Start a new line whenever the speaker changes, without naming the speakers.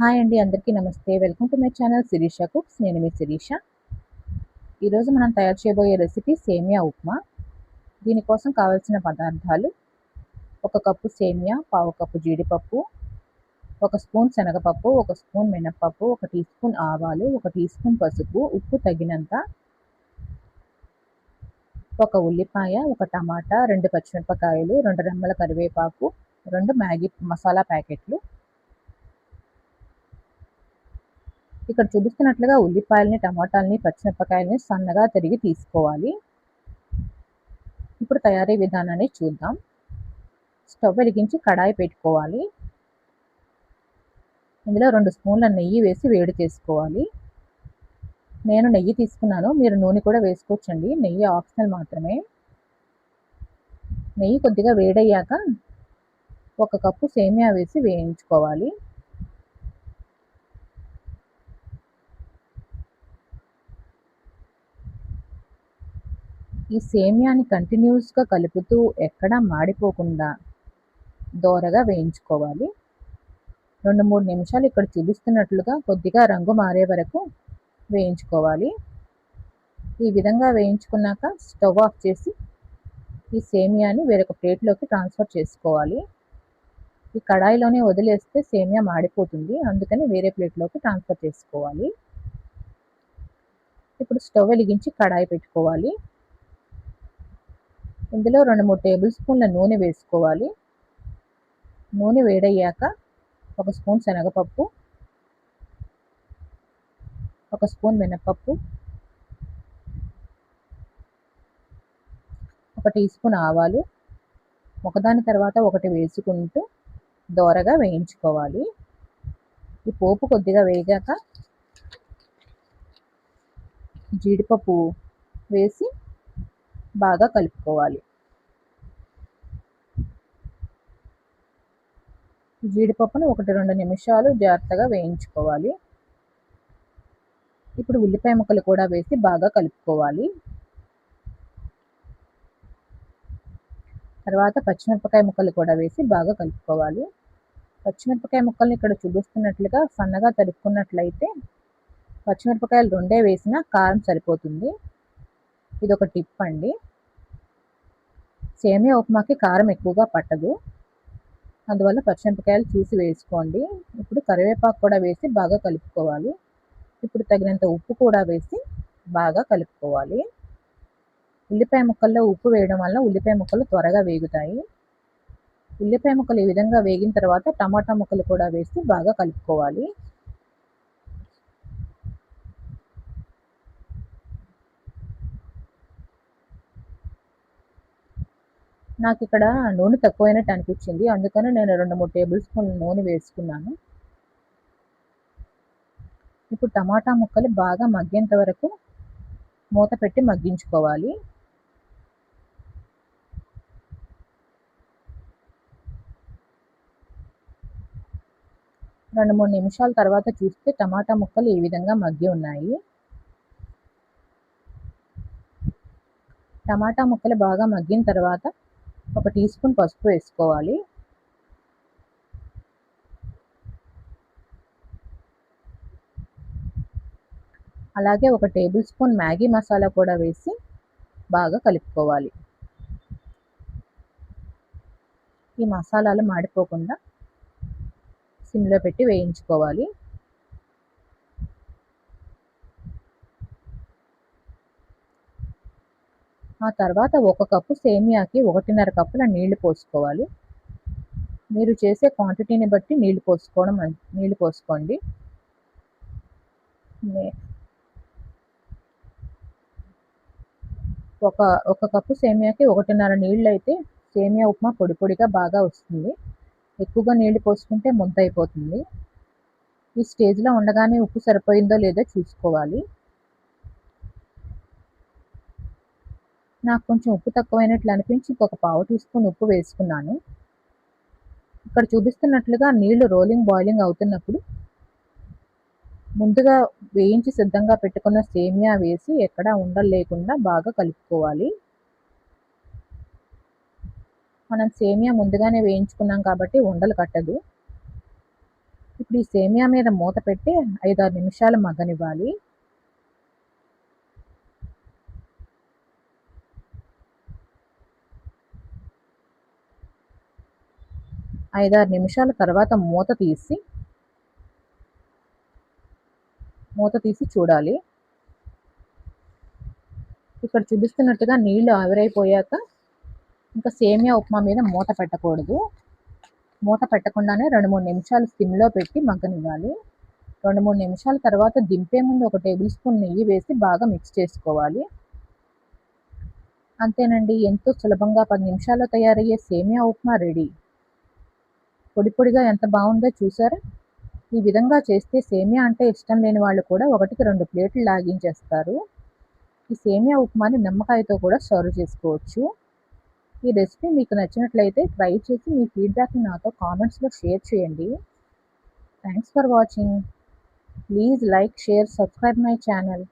Hi అండి అందరికీ నమస్తే. Welcome to my channel Shirisha cooks. నేను మీ శిరీష. ఈరోజు మనం తయారు చేయబోయే రెసిపీ సేమియా ఉప్మా. దీనికోసం కావాల్సిన పదార్థాలు ఒక కప్పు సేమియా పావు కప్పు జీడిపప్పు ఒక స్పూన్ శనగపప్పు ఒక స్పూన్ మినప్పప్పు ఒక టీ స్పూన్ ఆవాలు ఒక టీ స్పూన్ పసుపు ఉప్పు తగినంత ఒక ఉల్లిపాయ ఒక టమాటా రెండు పచ్చిమిరపకాయలు రెండు రెమ్మల కరివేపాకు రెండు మ్యాగీ మసాలా ప్యాకెట్లు ఇక్కడ చూపిస్తున్నట్లుగా ఉల్లిపాయలని టమాటాలని పచ్చిమిరపకాయలని సన్నగా తరిగి తీసుకోవాలి. ఇప్పుడు తయారీ విధానాన్ని చూద్దాం. స్టవ్ వెలిగించి కడాయి పెట్టుకోవాలి. ఇందులో రెండు స్పూన్ల నెయ్యి వేసి వేడి చేసుకోవాలి. నేను నెయ్యి తీసుకున్నాను మీరు నూనె కూడా వేసుకోవచ్చండి. నెయ్యి ఆప్షనల్ మాత్రమే. నెయ్యి కొద్దిగా వేడయ్యాక ఒక కప్పు సేమియా వేసి వేయించుకోవాలి. ఈ సేమియాని కంటిన్యూస్గా కలుపుతూ ఎక్కడా మాడిపోకుండా దోరగా వేయించుకోవాలి. రెండు మూడు నిమిషాలు ఇక్కడ చూపిస్తున్నట్లుగా కొద్దిగా రంగు మారే వరకు వేయించుకోవాలి. ఈ విధంగా వేయించుకున్నాక స్టవ్ ఆఫ్ చేసి ఈ సేమియాని వేరొక ప్లేట్లోకి ట్రాన్స్ఫర్ చేసుకోవాలి. ఈ కడాయిలోనే వదిలేస్తే సేమియా మాడిపోతుంది. అందుకని వేరే ప్లేట్లోకి ట్రాన్స్ఫర్ చేసుకోవాలి. ఇప్పుడు స్టవ్ వెలిగించి కడాయి పెట్టుకోవాలి. ఇందులో రెండు మూడు టేబుల్ స్పూన్ల నూనె వేసుకోవాలి. నూనె వేడయ్యాక ఒక స్పూన్ శనగపప్పు ఒక స్పూన్ మినపప్పు ఒక టీ స్పూన్ ఆవాలు ఒకదాని తర్వాత ఒకటి వేసుకుంటూ దోరగా వేయించుకోవాలి. ఈ పోపు కొద్దిగా వేగాక జీడిపప్పు వేసి బాగా కలుపుకోవాలి. జీడిపప్పును ఒకటి రెండు నిమిషాలు జాగ్రత్తగా వేయించుకోవాలి. ఇప్పుడు ఉల్లిపాయ ముక్కలు కూడా వేసి బాగా కలుపుకోవాలి. తర్వాత పచ్చిమిరపకాయ ముక్కలు కూడా వేసి బాగా కలుపుకోవాలి. పచ్చిమిరపకాయ ముక్కల్ని ఇక్కడ చూపిస్తున్నట్లుగా సన్నగా తరుపుకున్నట్లయితే పచ్చిమిరపకాయలు రెండే వేసినా కారం సరిపోతుంది. ఇది ఒక టిప్ అండి. సేమియా ఉప్మాకి కారం ఎక్కువగా పట్టదు. అందువల్ల పచ్చిమిరపకాయలు చూసి వేసుకోండి. ఇప్పుడు కరివేపాకు కూడా వేసి బాగా కలుపుకోవాలి. ఇప్పుడు తగినంత ఉప్పు కూడా వేసి బాగా కలుపుకోవాలి. ఉల్లిపాయ ముక్కల్లో ఉప్పు వేయడం వల్ల ఉల్లిపాయ ముక్కలు త్వరగా వేగుతాయి. ఉల్లిపాయ ముక్కలు ఈ విధంగా వేగిన తర్వాత టమాటా ముక్కలు కూడా వేసి బాగా కలుపుకోవాలి. నాకు ఇక్కడ నూనె తక్కువైనట్టు అనిపించింది. అందుకని నేను రెండు మూడు టేబుల్ స్పూన్ల నూనె వేసుకున్నాను. ఇప్పుడు టమాటా ముక్కలు బాగా మగ్గేంత వరకు మూత పెట్టి మగ్గించుకోవాలి. రెండు మూడు నిమిషాల తర్వాత చూస్తే టమాటా ముక్కలు ఈ విధంగా మగ్గి ఉన్నాయి. టమాటా ముక్కలు బాగా మగ్గిన తర్వాత ఒక టీ స్పూన్ పసుపు వేసుకోవాలి. అలాగే ఒక టేబుల్ స్పూన్ మ్యాగీ మసాలా కూడా వేసి బాగా కలుపుకోవాలి. ఈ మసాలాలు మాడిపోకుండా సిమ్లో పెట్టి వేయించుకోవాలి. ఆ తర్వాత ఒక కప్పు సేమియాకి ఒకటిన్నర కప్పుల నీళ్ళు పోసుకోవాలి. మీరు చేసే క్వాంటిటీని బట్టి నీళ్ళు పోసుకోవడం నీళ్ళు పోసుకోండి. ఒక ఒక కప్పు సేమియాకి ఒకటిన్నర నీళ్ళు అయితే సేమియా ఉప్మా పొడి పొడిగా బాగా వస్తుంది. ఎక్కువగా నీళ్ళు పోసుకుంటే ముద్ద అయిపోతుంది ఈ స్టేజ్లో ఉండగానే ఉప్పు సరిపోయిందో లేదో చూసుకోవాలి. నాకు కొంచెం ఉప్పు తక్కువైనట్లు అనిపించి ఇంకొక పావు టీ స్పూన్ ఉప్పు వేసుకున్నాను. ఇక్కడ చూపిస్తున్నట్లుగా నీళ్ళు రోలింగ్ బాయిలింగ్ అవుతున్నప్పుడు ముందుగా వేయించి సిద్ధంగా పెట్టుకున్న సేమియా వేసి ఎక్కడా ఉండలు లేకుండా బాగా కలుపుకోవాలి. మనం సేమియా ముందుగానే వేయించుకున్నాం కాబట్టి ఉండలు కట్టదు. ఇప్పుడు ఈ సేమియా మీద మూత పెట్టి ఐదారు నిమిషాలు మగ్గనివ్వాలి. ఐదారు నిమిషాల తర్వాత మూత తీసి మూత తీసి చూడాలి. ఇక్కడ చూపిస్తున్నట్టుగా నీళ్ళు ఆవిరైపోయాక ఇంకా సేమియా ఉప్మా మీద మూత పెట్టకూడదు. మూత పెట్టకుండానే రెండు మూడు నిమిషాలు సిమ్లో పెట్టి మగ్గనివ్వాలి. రెండు మూడు నిమిషాల తర్వాత దింపే ముందు ఒక టేబుల్ స్పూన్ నెయ్యి వేసి బాగా మిక్స్ చేసుకోవాలి. అంతేనండి ఎంతో సులభంగా పది నిమిషాల్లో తయారయ్యే సేమియా ఉప్మా రెడీ. పొడి పొడిగా ఎంత బాగుందో చూసారా? ఈ విధంగా చేస్తే సేమియా అంటే ఇష్టం లేని వాళ్ళు కూడా ఒకటికి రెండు ప్లేట్లు లాగించేస్తారు. ఈ సేమియా ఉప్మాని నిమ్మకాయతో కూడా సర్వ్ చేసుకోవచ్చు. ఈ రెసిపీ మీకు నచ్చినట్లయితే ట్రై చేసి మీ ఫీడ్బ్యాక్ని నాతో కామెంట్స్లో షేర్ చేయండి. Thanks for watching. Please like share subscribe my channel.